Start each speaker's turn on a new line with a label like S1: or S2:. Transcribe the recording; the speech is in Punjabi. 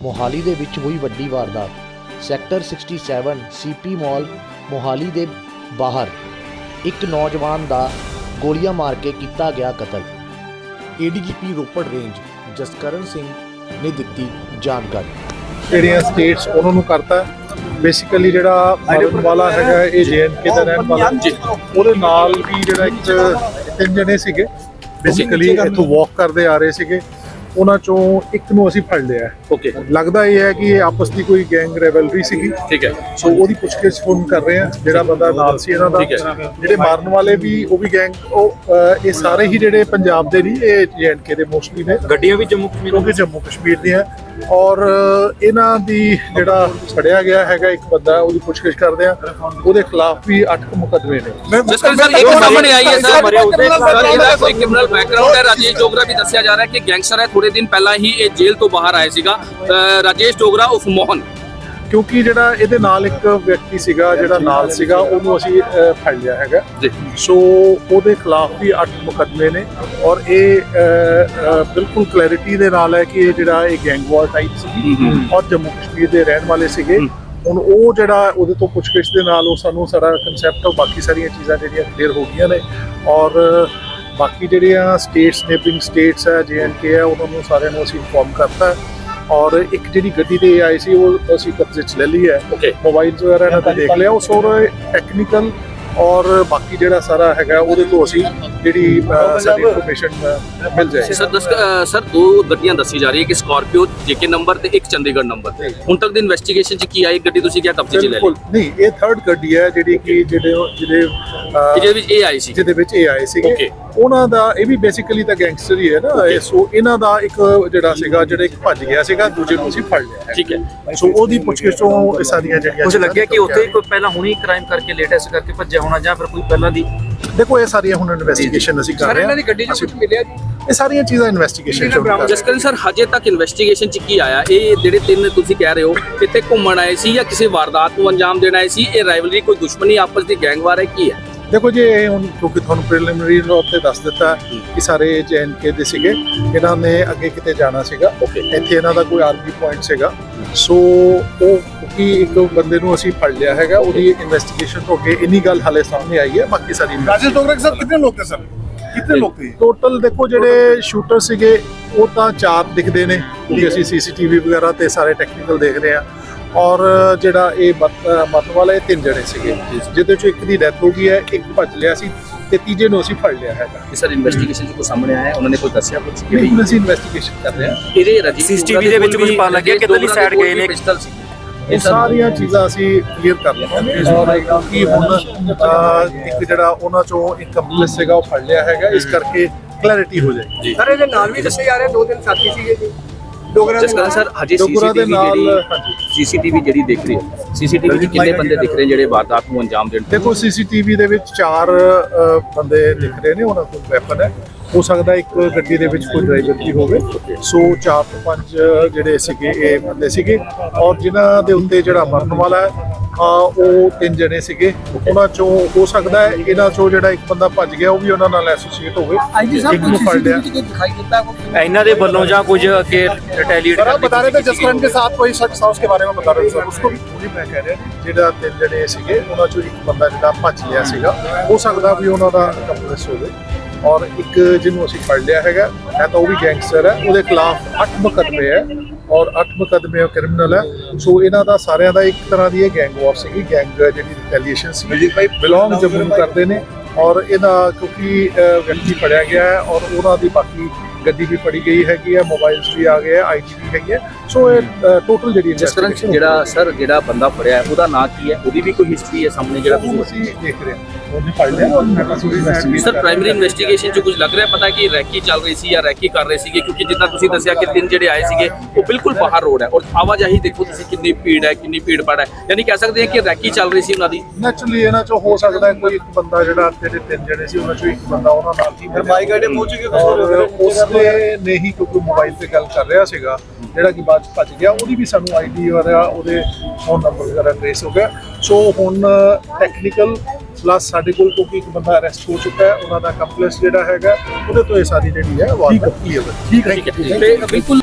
S1: ਮੋਹਾਲੀ ਦੇ ਵਿੱਚ ਹੋਈ ਵੱਡੀ ਵਾਰਦਾਤ। ਸੈਕਟਰ 67 ਸੀਪੀ ਮਾਲ ਮੋਹਾਲੀ ਦੇ ਬਾਹਰ ਇੱਕ ਨੌਜਵਾਨ ਦਾ ਗੋਲੀਆਂ ਮਾਰ ਕੇ ਕੀਤਾ ਗਿਆ ਕਤਲ। ਏਡੀਜੀਪੀ ਰੋਪੜ ਰੇਂਜ ਜਸਕਰਨ ਸਿੰਘ ਨੇ ਦਿੱਤੀ ਜਾਣਕਾਰੀ।
S2: ਜਿਹੜੀਆਂ ਸਟੇਟਸ ਉਹਨਾਂ ਨੂੰ ਕਰਤਾ ਬੇਸਿਕਲੀ ਜਿਹੜਾ ਮਰਨ ਵਾਲਾ ਹੈਗਾ ਇਹ ਜੇਐਨਕੇ ਦਾ ਰਹਿਣ ਵਾਲਾ। ਉਹਦੇ ਨਾਲ ਵੀ ਜਿਹੜਾ ਇੱਕ ਤਿੰਨ ਜਣੇ ਸੀਗੇ। ਬੇਸਿਕਲੀ ਇੱਥੋਂ ਵਾਕ ਕਰਦੇ ਆ ਰਹੇ ਸੀਗੇ। ਉਹਨਾਂ ਚੋਂ ਇੱਕ ਨੂੰ ਅਸੀਂ ਫੜ ਲਿਆ।
S3: ਓਕੇ
S2: ਲੱਗਦਾ ਇਹ ਹੈ ਕਿ ਇਹ ਆਪਸ ਦੀ ਕੋਈ ਗੈਂਗ ਰੈਵਲਰੀ ਸੀਗੀ।
S3: ਠੀਕ ਹੈ।
S2: ਸੋ ਉਹਦੀ ਪੁੱਛਗਿੱਛ ਹੁਣ ਕਰ ਰਹੇ ਆ ਜਿਹੜਾ ਬੰਦਾ ਨਾਲ ਸੀ ਇਹਨਾਂ ਦਾ। ਜਿਹੜੇ ਮਾਰਨ ਵਾਲੇ ਵੀ ਉਹ ਵੀ ਗੈਂਗ ਉਹ ਇਹ ਸਾਰੇ ਹੀ ਜਿਹੜੇ ਪੰਜਾਬ ਦੇ ਨਹੀਂ ਇਹ ਜੇਐਨਕੇ ਦੇ ਮੋਸਟਲੀ ਨੇ।
S3: ਗੱਡੀਆਂ ਵੀ ਜੰਮੂ ਕਸ਼ਮੀਰ
S2: ਕਿਉਂਕਿ ਜੰਮੂ ਕਸ਼ਮੀਰ ਦੀਆਂ। ਔਰ ਇਹਨਾਂ ਦੀ ਜਿਹੜਾ ਫੜਿਆ ਗਿਆ ਹੈਗਾ ਇੱਕ ਬੰਦਾ ਉਹਦੀ ਪੁੱਛਗਿੱਛ ਕਰਦੇ ਆ। ਉਹਦੇ ਖਿਲਾਫ ਵੀ 8 ਮੁਕੱਦਮੇ ਨੇ।
S4: ਸਰ ਇੱਕ ਸਾਹਮਣੇ ਆਈ ਹੈ ਸਰ। ਸਰ ਇਹਦਾ ਕੋਈ ਕ੍ਰਿਮੀਨਲ ਬੈਕਗ੍ਰਾਉਂਡ ਹੈ? ਰਾਜੇਸ਼ ਡੋਗਰਾ ਵੀ ਦੱਸਿਆ ਜਾ ਰਿਹਾ ਹੈ ਕਿ ਗੈਂਗਸਟਰ ਹੈ। ਥੋੜੇ ਦਿਨ ਪਹਿਲਾਂ ਹੀ ਇਹ ਜੇਲ੍ਹ ਤੋਂ ਬਾਹਰ ਆਏ ਸੀਗਾ। ਰਾਜੇਸ਼ ਡੋਗਰਾ ਉਫ ਮੋਹਨ
S2: ਕਿਉਂਕਿ ਜਿਹੜਾ ਇਹਦੇ ਨਾਲ ਇੱਕ ਵਿਅਕਤੀ ਸੀਗਾ ਜਿਹੜਾ ਨਾਲ ਸੀਗਾ ਉਹਨੂੰ ਅਸੀਂ ਅ, ਫੜ ਲਿਆ ਹੈਗਾ।
S4: ਜੀ।
S2: ਸੋ ਉਹਦੇ ਖਿਲਾਫ ਵੀ 8 ਮੁਕੱਦਮੇ ਨੇ ਔਰ ਇਹ ਬਿਲਕੁਲ ਕਲੈਰਿਟੀ ਦੇ ਨਾਲ ਹੈ ਕਿ ਇਹ ਜਿਹੜਾ ਇਹ ਗੈਂਗਵਾਰ ਟਾਈਪ ਸੀ ਔਰ ਜੰਮੂ ਕਸ਼ਮੀਰ ਦੇ ਰਹਿਣ ਵਾਲੇ ਸੀਗੇ। ਹੁਣ ਉਹ ਜਿਹੜਾ ਉਹਦੇ ਤੋਂ ਪੁੱਛਗਿੱਛ ਦੇ ਨਾਲ ਉਹ ਸਾਨੂੰ ਸਾਰਾ ਕਨਸੈਪਟ ਉਹ ਬਾਕੀ ਸਾਰੀਆਂ ਚੀਜ਼ਾਂ ਜਿਹੜੀਆਂ ਕਲੀਅਰ ਹੋ ਗਈਆਂ ਨੇ ਔਰ ਬਾਕੀ ਜਿਹੜੀਆਂ ਸਟੇਟਸ ਨੇਬਰਿੰਗ ਸਟੇਟਸ ਹੈ ਜੇਐਨਕੇ ਹੈ ਉਹਨਾਂ ਨੂੰ ਸਾਰਿਆਂ ਨੂੰ ਅਸੀਂ ਇਨਫੋਰਮ ਕਰਤਾ ਹੈ। ਔਰ ਇੱਕ ਜਿਹੜੀ ਗੱਡੀ ਤੇ ਆਈ ਸੀ ਉਹ ਅਸੀਂ ਕਬਜ਼ੇ 'ਚ ਲੈ ਲਈ ਹੈ।
S4: ਓਕੇ
S2: ਮੋਬਾਈਲਸ ਵਗੈਰਾ ਇਹਨਾਂ ਤੇ ਦੇਖ ਲਿਆ ਉਹ ਸੋਰ ਟੈਕਨੀਕਲ ਔਰ ਬਾਕੀ ਜਿਹੜਾ ਸਾਰਾ ਹੈਗਾ ਉਹਦੇ ਤੋਂ ਅਸੀਂ ਜਿਹੜੀ ਸਾਡੀ ਇਨਫੋਰਮੇਸ਼ਨ ਮਿਲ ਜਾਏਗੀ।
S4: ਸਰ ਦਸ ਸਰ ਦੋ ਗੱਡੀਆਂ ਦੱਸੀ ਜਾ ਰਹੀ ਹੈ ਕਿ ਸਕਾਰਪੀਓ ਜੇਕੇ ਨੰਬਰ ਤੇ ਇੱਕ ਚੰਡੀਗੜ੍ਹ ਨੰਬਰ ਤੇ ਹੁਣ ਤੱਕ ਦੀ ਇਨਵੈਸਟੀਗੇਸ਼ਨ ਚ ਕੀ ਆਈ ਗੱਡੀ ਤੁਸੀਂ ਕਿਹਾ ਕਬਜ਼ੇ ਚ ਲੈ ਲਈ?
S2: ਬਿਲਕੁਲ। ਨਹੀਂ ਇਹ ਥਰਡ ਗੱਡੀ ਹੈ ਜਿਹੜੀ ਕਿ ਜਿਹੜੇ ਜਿਹੜੇ
S4: ਜਿਹਦੇ ਵਿੱਚ ਇਹ ਆਈ ਸੀ।
S2: ਜਿਹਦੇ ਵਿੱਚ ਇਹ ਆਏ ਸੀਗੇ. ਉਹਨਾਂ ਦਾ ਇਹ ਵੀ ਬੇਸਿਕਲੀ ਤਾਂ ਗੈਂਗਸਟਰ ਹੀ ਹੈ ਨਾ। ਸੋ ਇਹਨਾਂ ਦਾ ਇੱਕ ਜਿਹੜਾ ਸੀਗਾ ਜਿਹੜਾ ਇੱਕ ਭੱਜ ਗਿਆ ਸੀਗਾ ਦੂਜੇ ਨੂੰ ਅਸੀਂ ਫੜ ਲਿਆ। ਹੈ
S4: ਠੀਕ ਹੈ।
S2: ਸੋ ਉਹਦੀ ਪੁੱਛਗਿੱਛ ਤੋਂ ਸਾਰੀਆਂ ਜਿਹੜੀਆਂ
S5: ਕੁਝ ਲੱਗਿਆ ਕਿ ਉੱਥੇ ਹੀ ਕੋਈ ਪਹਿਲਾਂ ਹੁਣੀ ਕ੍ਰਾਈਮ ਕਰਕੇ ਲੇਟੈਸਟ ਕਰਕੇ ਭੱਜਿਆ ਹੋਣਾ ਜਾਂ ਫਿਰ ਕੋਈ ਪਹਿਲਾਂ ਦੀ
S2: ਦੇਖੋ ਇਹ ਸਾਰੀਆਂ ਹੁਣ ਇਨਵੈਸਟੀਗੇਸ਼ਨ ਅਸੀਂ ਕਰ ਰਹੇ ਹਾਂ।
S4: ਗੱਡੀ ਚ ਕੁਝ ਮਿਲਿਆ ਜੀ?
S2: ਇਹ ਸਾਰੀਆਂ ਚੀਜ਼ਾਂ ਇਨਵੈਸਟੀਗੇਸ਼ਨ ਚੋਂ ਕਰ
S4: ਜਸਕਰਨ ਸਰ ਹਜੇ ਤੱਕ ਇਨਵੈਸਟੀਗੇਸ਼ਨ ਚ ਕੀ ਆਇਆ? ਇਹ ਜਿਹੜੇ ਤਿੰਨ ਤੁਸੀਂ ਕਹਿ ਰਹੇ ਹੋ ਇੱਥੇ ਘੁੰਮਣ ਆਏ ਸੀ ਜਾਂ ਕਿਸੇ ਵਾਰਦਾਤ ਨੂੰ ਅੰਜਾਮ ਦੇਣ ਆਏ ਸੀ? ਇਹ ਰਾਈਵਲਰੀ ਕੋਈ ਦੁਸ਼ਮਣੀ ਆਪਸ ਦੀ ਗੈਂਗਵਾਰ ਹੈ ਕੀ ਹੈ?
S2: ਦੇਖੋ ਜੀ ਇਹ ਹੁਣ ਕਿਉਂਕਿ ਤੁਹਾਨੂੰ ਪ੍ਰੀਲਿਮਿਨਰੀ ਨੋਟ ਤੇ ਦੱਸ ਦਿੱਤਾ ਕਿ ਸਾਰੇ ਜੈਨਕੇ ਦੇ ਸੀਗੇ ਇਹਨਾਂ ਨੇ ਅੱਗੇ ਕਿਤੇ ਜਾਣਾ ਸੀਗਾ।
S4: ਓਕੇ
S2: ਇੱਥੇ ਇਹਨਾਂ ਦਾ ਕੋਈ ਆਰਮੀ ਪੁਆਇੰਟ ਸੀਗਾ। ਸੋ ਉਹ ਕਿ ਇੱਕ ਬੰਦੇ ਨੂੰ ਅਸੀਂ ਫੜ ਲਿਆ ਹੈਗਾ ਉਹਦੀ ਇਨਵੈਸਟੀਗੇਸ਼ਨ ਤੋਂ ਅੱਗੇ ਇੰਨੀ ਗੱਲ ਹਾਲੇ ਸਾਹਮਣੇ ਆਈ ਹੈ ਬਾਕੀ ਸਾਰੀ
S6: ਰਾਜੇਸ਼ ਡੋਗਰਾ ਸਰ ਕਿੰਨੇ ਲੋਕ ਤੇ ਸਰ? ਕਿੰਨੇ ਲੋਕ ਤੇ
S2: ਟੋਟਲ ਦੇਖੋ ਜਿਹੜੇ ਸ਼ੂਟਰ ਸੀਗੇ ਉਹ ਤਾਂ ਚਾਰ ਦਿਖਦੇ ਨੇ ਕਿ ਅਸੀਂ ਸੀਸੀਟੀਵੀ ਵਗੈਰਾ ਤੇ ਸਾਰੇ ਟੈਕਨੀਕਲ ਦੇਖ ਰਹੇ ਆ ਔਰ ਜਿਹੜਾ ਇਹ ਮਤ- ਵਾਲੇ ਇਹ ਤਿੰਨ ਜਣੇ ਸੀਗੇ ਜਿਹਦੇ ਚੋਂ ਇੱਕ ਦੀ ਡੈਥ ਹੋ ਗਈ ਹੈ ਇੱਕ ਭੱਜ ਲਿਆ ਸੀ ਤੇ ਤੀਜੇ ਨੂੰ ਅਸੀਂ ਫੜ ਲਿਆ ਹੈਗਾ।
S4: ਕਿ ਸਰ ਇਨਵੈਸਟੀਗੇਸ਼ਨ ਚ ਕੋਈ ਸਾਹਮਣੇ ਆਇਆ? ਉਹਨਾਂ ਨੇ ਕੋਈ ਦੱਸਿਆ ਕੁਝ ਕਿ
S2: ਨਹੀਂ ਹੁਣ ਅਸੀਂ ਇਨਵੈਸਟੀਗੇਸ਼ਨ ਕਰ ਰਹੇ ਹਾਂ।
S4: ਇਹਦੇ ਰਜੀ
S5: CCTV ਦੇ ਵਿੱਚ ਕੁਝ ਪਤਾ ਲੱਗਿਆ ਕਿ ਕਿੱਧਰਲੀ side ਗਏ ਨੇ?
S4: ਪਿਸਟਲ ਸੀ।
S2: ਇਹ ਸਾਰੀਆਂ ਚੀਜ਼ਾਂ ਅਸੀਂ ਕਲੀਅਰ ਕਰ ਲਵਾਂਗੇ। ਔਰ ਕਿਉਂਕਿ ਹੁਣ ਇੱਕ ਜਿਹੜਾ ਉਹਨਾਂ ਚੋਂ ਇੱਕ ਕੰਪਲੈਕਸ ਸੀਗਾ ਉਹ ਫੜ ਲਿਆ ਹੈਗਾ। ਇਸ ਕਰਕੇ ਕਲੈਰਿਟੀ ਹੋ ਜਾਏਗੀ।
S7: ਸਰ ਇਹਦੇ ਨਾਲ ਵੀ ਦੱਸੇ ਜਾ ਰਹੇ ਦੋ ਦਿਨ ਸਾਥੀ ਸੀਗੇ ਜੀ।
S4: ਜਸਕਰਨ ਸਰ ਹਜੇ ਸੀਸੀਟੀਵੀ ਜਿਹੜੀ ਸੀਸੀਟੀਵੀ ਜਿਹੜੀ ਦੇਖ ਰਹੀ ਹੈ ਸੀਸੀਟੀਵੀ ਚ ਕਿੰਨੇ ਬੰਦੇ ਦਿਖ ਰਹੇ ਨੇ ਜਿਹੜੇ ਵਾਰਦਾਤ ਨੂੰ ਅੰਜਾਮ ਦੇਣ
S2: ਦੇਖੋ ਸੀਸੀਟੀਵੀ ਦੇ ਵਿੱਚ ਚਾਰ ਬੰਦੇ ਦਿਖ ਰਹੇ ਨੇ ਉਹਨਾਂ ਕੋਲ ਵੈਪਨ ਹੈ। ਹੋ ਸਕਦਾ ਇੱਕ ਗੱਡੀ ਦੇ ਵਿੱਚ ਕੋਈ ਡਰਾਈਵਰ ਵੀ ਹੋਵੇ। ਸੋ ਚਾਰ ਤੋਂ ਪੰਜ ਜਿਹੜੇ ਸੀਗੇ ਇਹ ਬੰਦੇ ਸੀਗੇ। ਔਰ ਜਿਨ੍ਹਾਂ ਦੇ ਉੱਤੇ ਜਿਹੜਾ ਮਰਨ ਵਾਲਾ ਹੈ ਉਹ ਤਿੰਨ ਜਣੇ ਸੀਗੇ। ਉਹਨਾਂ ਚੋਂ ਹੋ ਸਕਦਾ ਹੈ ਇਹਨਾਂ ਚੋਂ ਜਿਹੜਾ ਇੱਕ ਬੰਦਾ ਭੱਜ ਗਿਆ ਉਹ ਵੀ ਉਹਨਾਂ ਨਾਲ ਐਸੋਸੀਏਟ ਹੋਵੇ। ਇੱਕ ਨੂੰ ਫੜ ਲਿਆ।
S5: ਇਹਨਾਂ ਦੇ ਵੱਲੋਂ ਜਾਂ ਕੁਝ ਕਿ ਰਿਟੈਲੀਏਟ
S6: ਸਰ ਬਤਾ ਰਹੇ ਤੇ ਜਸਕਰਨ ਦੇ ਸਾਥ ਕੋਈ ਸ਼ਖਸ ਉਸ ਦੇ ਬਾਰੇ ਵਿੱਚ ਬਤਾ ਰਹੇ ਸਰ। ਉਸਕੋ
S2: ਵੀ ਮੈਂ ਕਹਿ ਰਿਹਾ ਜਿਹੜਾ ਤਿੰਨ ਜਣੇ ਸੀਗੇ ਉਹਨਾਂ ਚੋਂ ਇੱਕ ਬੰਦਾ ਜਿਹੜਾ ਭੱਜ ਗਿਆ ਸੀਗਾ ਹੋ ਸਕਦਾ ਵੀ ਉਹਨਾਂ ਦਾ ਕੰਪਲੈਕਸ ਹੋਵੇ। ਔਰ ਇੱਕ ਜਿਹਨੂੰ ਅਸੀਂ ਫੜ ਲਿਆ ਹੈਗਾ ਮੈਂ ਤਾਂ ਉਹ ਵੀ ਗੈਂਗਸਟਰ ਹੈ ਉਹਦੇ ਖਿਲਾਫ 8 ਮੁਕੱਦਮੇ ਹੈ। ਔਰ 8 ਮੁਕੱਦਮੇ ਕ੍ਰਿਮੀਨਲ ਹੈ। ਸੋ ਇਹਨਾਂ ਦਾ ਸਾਰਿਆਂ ਦਾ ਇੱਕ ਤਰ੍ਹਾਂ ਦੀ ਇਹ ਗੈਂਗ ਵਾਰ ਸੀਗੀ। ਗੈਂਗ ਜਿਹੜੀ ਰਿਟੈਲੀਏਸ਼ਨ ਸੀ ਬਿਲੋਂਗ ਜੰਮੂ ਨੂੰ ਕਰਦੇ ਨੇ। ਔਰ ਇਹਦਾ ਕਿਉਂਕਿ ਵਿਅਕਤੀ ਫੜਿਆ ਗਿਆ ਹੈ। ਔਰ ਉਹਨਾਂ ਦੀ ਬਾਕੀ ਗੱਡੀ ਵੀ ਫੜੀ ਗਈ ਹੈਗੀ ਹੈ ਮੋਬਾਈਲਸ ਵੀ ਆ ਗਏ ਹੈ ਆਈਡੀ ਵੀ ਹੈਗੀ ਹੈ ਸੋ ਇਹ ਟੋਟਲ ਜਿਹੜੀ
S4: ਜਸਕਰਨ
S2: investigation
S4: ਜਿਹੜਾ ਸਰ ਜਿਹੜਾ ਬੰਦਾ ਫੜਿਆ ਹੈ ਉਹਦਾ ਨਾਂ ਕੀ ਹੈ ਉਹਦੀ ਵੀ ਕੋਈ ਹਿਸਟਰੀ ਹੈ ਸਾਹਮਣੇ ਜਿਹੜਾ
S2: ਉਹ
S4: ਤੁਸੀਂ
S2: ਅਸੀਂ ਦੇਖ ਰਹੇ ਹਾਂ ਉਹਨੇ ਫੜ ਲਿਆ ਔਰ ਮੈਂ ਅਸੀਂ ਇਨਵੈਸਟੀਗੇਟ
S4: ਸਰ ਪ੍ਰਾਇਮਰੀ ਇਨਵੈਸਟੀਗੇਸ਼ਨ 'ਚ ਕੁਝ ਲੱਗ ਰਿਹਾ ਪਤਾ ਕਿ ਰੈਕੀ ਚੱਲ ਰਹੀ ਸੀ ਜਾਂ ਰੈਕੀ ਕਰ ਰਹੇ ਸੀਗੇ ਕਿਉਂਕਿ ਜਿੱਦਾਂ ਤੁਸੀਂ ਦੱਸਿਆ ਕਿ ਤਿੰਨ ਜਿਹੜੇ ਆਏ ਸੀਗੇ ਉਹ ਬਿਲਕੁਲ ਬਾਹਰ ਰੋਡ ਹੈ ਔਰ ਆਵਾਜਾਈ ਦੇਖੋ ਤੁਸੀਂ ਕਿੰਨੀ ਭੀੜ ਹੈ ਕਿੰਨੀ ਭੀੜ ਪੜ ਹੈ ਯਾਨੀ ਕਹਿ ਸਕਦੇ ਹਾਂ ਕਿ ਰੈਕੀ ਚੱਲ ਰਹੀ ਸੀ ਉਹਨਾਂ ਦੀ
S2: ਨੈਚੁਰਲੀ ਇਹਨਾਂ ਚੋਂ ਹੋ ਸਕਦਾ ਹੈ ਕੋਈ ਇੱਕ ਬੰਦਾ ਜਿਹੜਾ ਜਿਹੜੇ ਤਿੰਨ ਜਣੇ ਸੀ ਉਹਨਾਂ ਚੋਂ ਇੱਕ ਬੰਦਾ ਉਹਨਾਂ ਨਾਲ ਹੀ ਫਿਰ ਬਾਈ ਗਾੜੇ ਪਹੁੰਚ ਗਏ ਔਰ ਉਸਨੇ ਨੇ ਹੀ ਕਿਉਂਕਿ ਮੋਬਾਈਲ ਤੇ ਗੱਲ ਕਰ ਰਿਹਾ ਸੀਗਾ ਜਿਹੜਾ ਕਿ ਬਾਅਦ ਚ ਭੱਜ ਗਿਆ ਉਹਦੀ ਵੀ ਸਾਨੂੰ ਆਈਡੀ ਵਗੈਰਾ ਉਹਦੇ ਫੋਨ ਨੰਬਰ ਵਗੈਰਾ ਟ੍ਰੇਸ ਹੋ ਗਿਆ। ਸੋ ਹੁਣ ਟੈਕਨੀਕਲ ਪਲੱਸ ਸਾਡੇ ਕੋਲ ਕਿਉਂਕਿ ਇੱਕ ਬੰਦਾ ਅਰੈਸਟ ਹੋ ਚੁੱਕਾ ਹੈ ਉਹਨਾਂ ਦਾ ਕੰਪਲੈਕਸ ਜਿਹੜਾ ਹੈਗਾ ਉਹਦੇ ਤੋਂ ਇਹ ਸਾਰੀ ਜਿਹੜੀ ਹੈ ਵਾਰ ਕਲੀਅਰ ਹੈ
S4: ਠੀਕ ਹੈ। ਤੇ ਬਿਲਕੁਲ